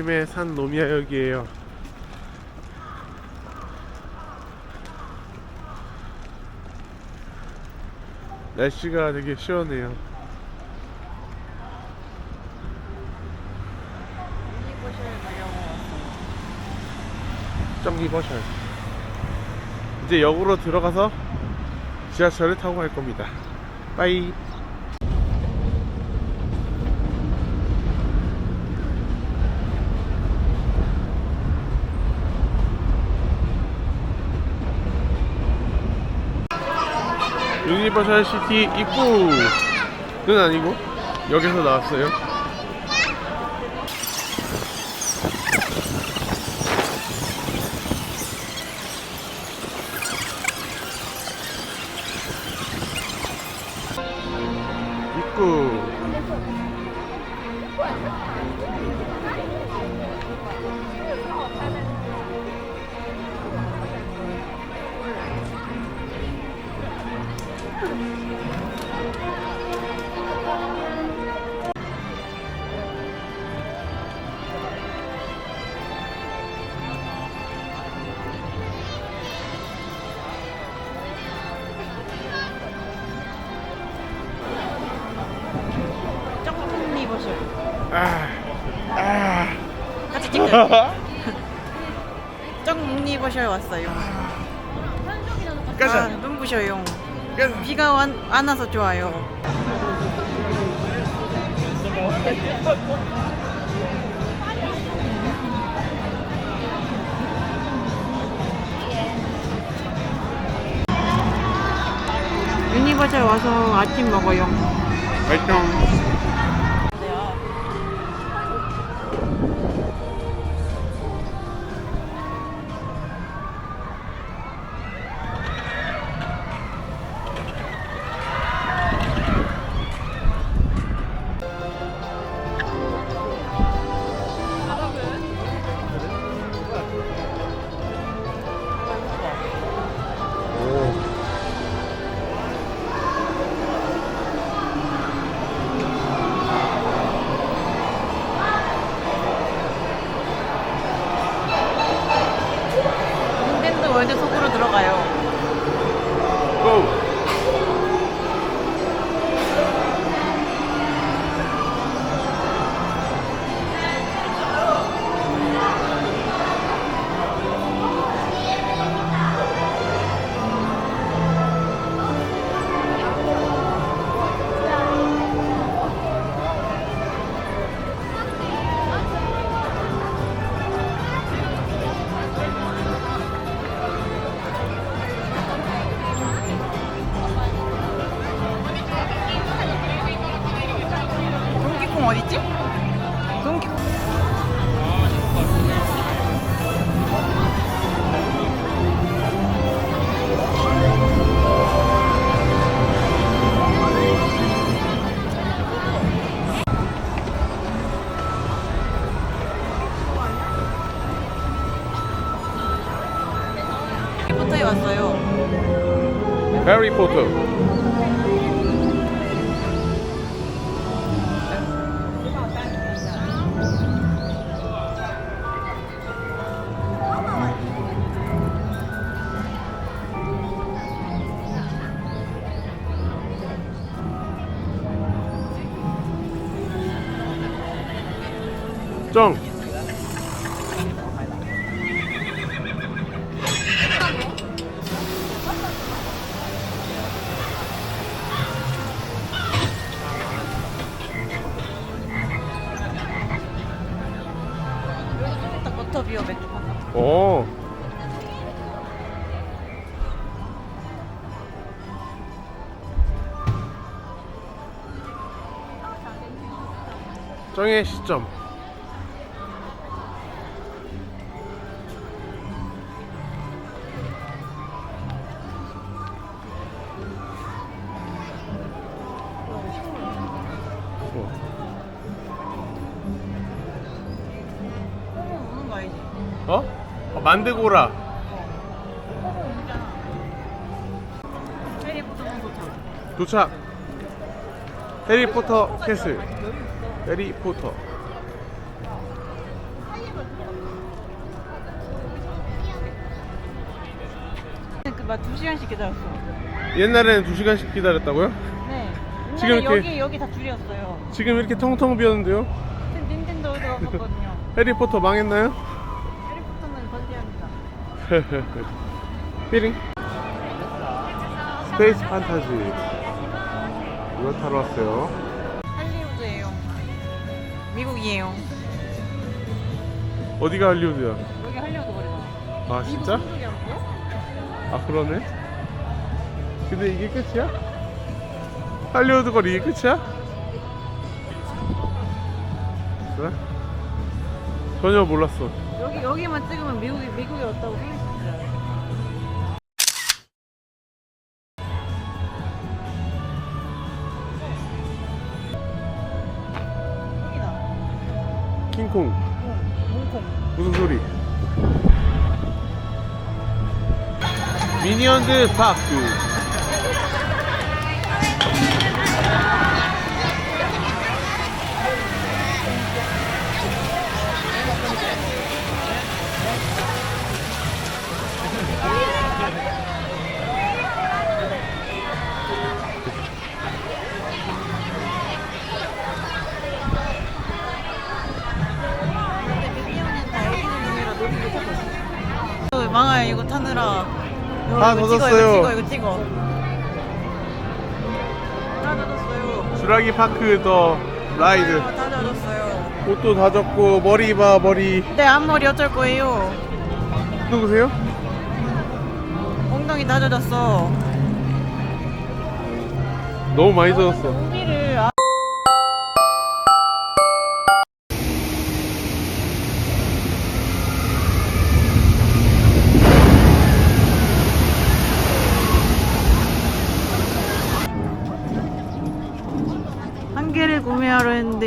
아침에 산 노미야역이에요. 날씨가 되게 시원해요. 정리버셜. 이제 역으로 들어가서 지하철을 타고 갈 겁니다. 빠이. 유니버셜 시티 입구는 아니고 여기서 나왔어요. 같이 찍자 정리버셜 왔어요 아. 눈부셔요. 비가 완, 안 와서 좋아요 유니버셜 와서 아침 먹어요 활동. 왔어요 정의 시점. 어? 어 만드고라. 해리포터 도착. 해리포터 캐슬. 해리포터. 그막 2시간씩 기다렸어. 옛날에는 2시간씩 기다렸다고요? 네. 지금 이렇게- 여기 여기 다 줄이었어요. 지금 이렇게 텅텅 비었는데요? 닌텐도 들어갔거든요. 해리포터 망했나요? 해리포터는 건재합니다. 삐링 스페이스 판타지 이거 타러 왔어요. 미국이에요. 어디가 할리우드야? 여기 할리우드 거리잖아. 아 진짜? 아 그러네 근데 이게 끝이야? 할리우드 거리 이게 끝이야? 그래? 전혀 몰랐어 여기 여기만 찍으면 미국이 미국에 왔다고 생각 킹콩. 무슨 소리? 미니언즈 파크 다 이거 젖었어요. 이거 찍어 이거 찍어. 다 젖었어요. 주라기 파크 더 라이드 다 젖었어요. 옷도 다 젖고 머리 봐 머리 내 앞머리 어쩔 거예요? 누구세요? 엉덩이 다 젖었어. 너무 많이 젖었어 우비를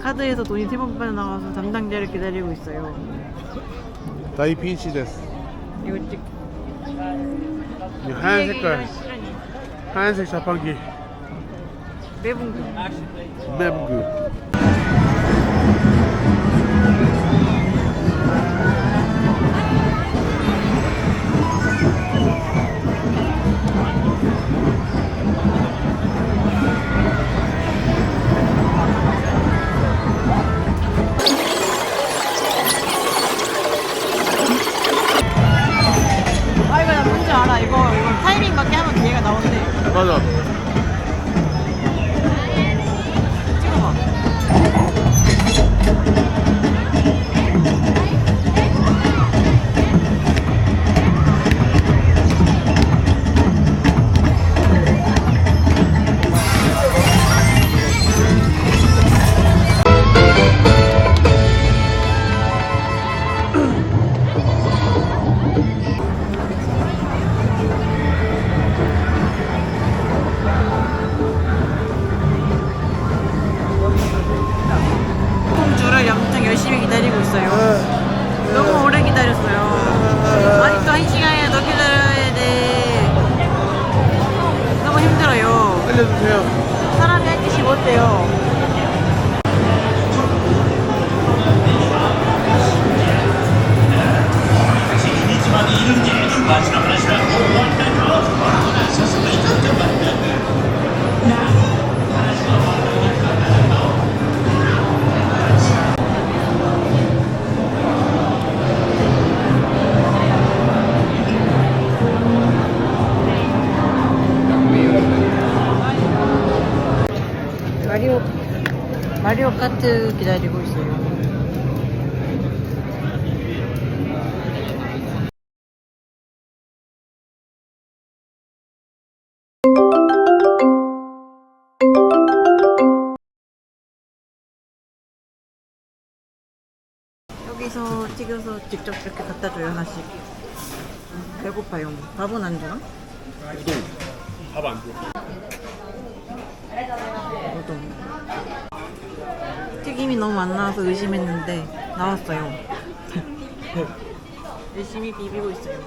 카드에서 돈이 세번 빠져나가서 담당자를 기다리고 있어요. 데스 이거 찍. 이 하얀 색깔. 하얀색 자판기 매분 그. 맵그 기다리고 있어요. 여기서 튀겨서 직접 이렇게 갖다 줘요 하나씩. 배고파요. 밥은 안 주나? 밥안 줘. 우동. 튀김이 너무 안 나와서 의심했는데 나왔어요. 열심히 비비고 있어요.